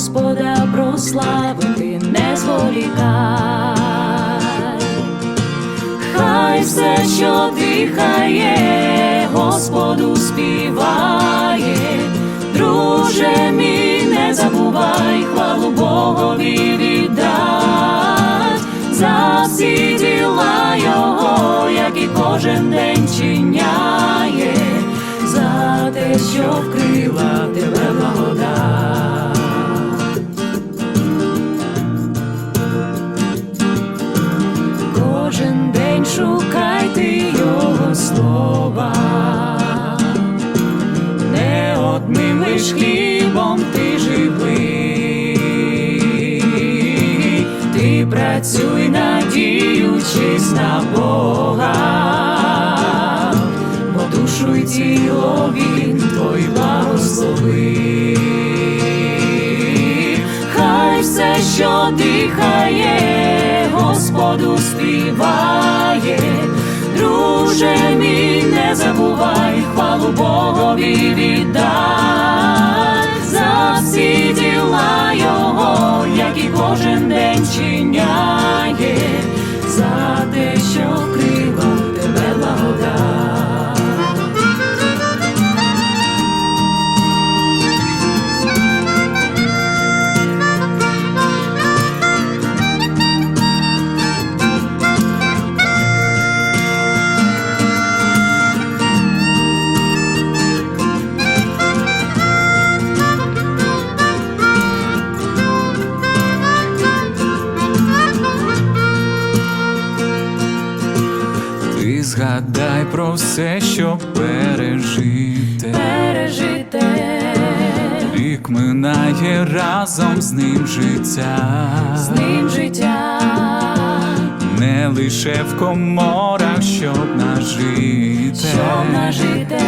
Господа прославити не зволікай. Хай все, що дихає, Господу співає, друже мій, не забувай, хвалу Богові віддать. За всі діла Його, які кожен день чиняє, за те, що вкрила шукайте його слова, не одним лиш хлібом ти живий, ти працюй, надіючись на Бога, бо душу й тіло він твой благословив. Хай все, що дихає, Господу співає, друже мій, не забувай, хвалу Богові віддай. За всі діла Його, які кожен день чиняє, за те, що згадай про все, що пережите. пережите, Рік минає разом з ним життя, з ним життя, не лише в коморах, щоб нажити, щоб нажите,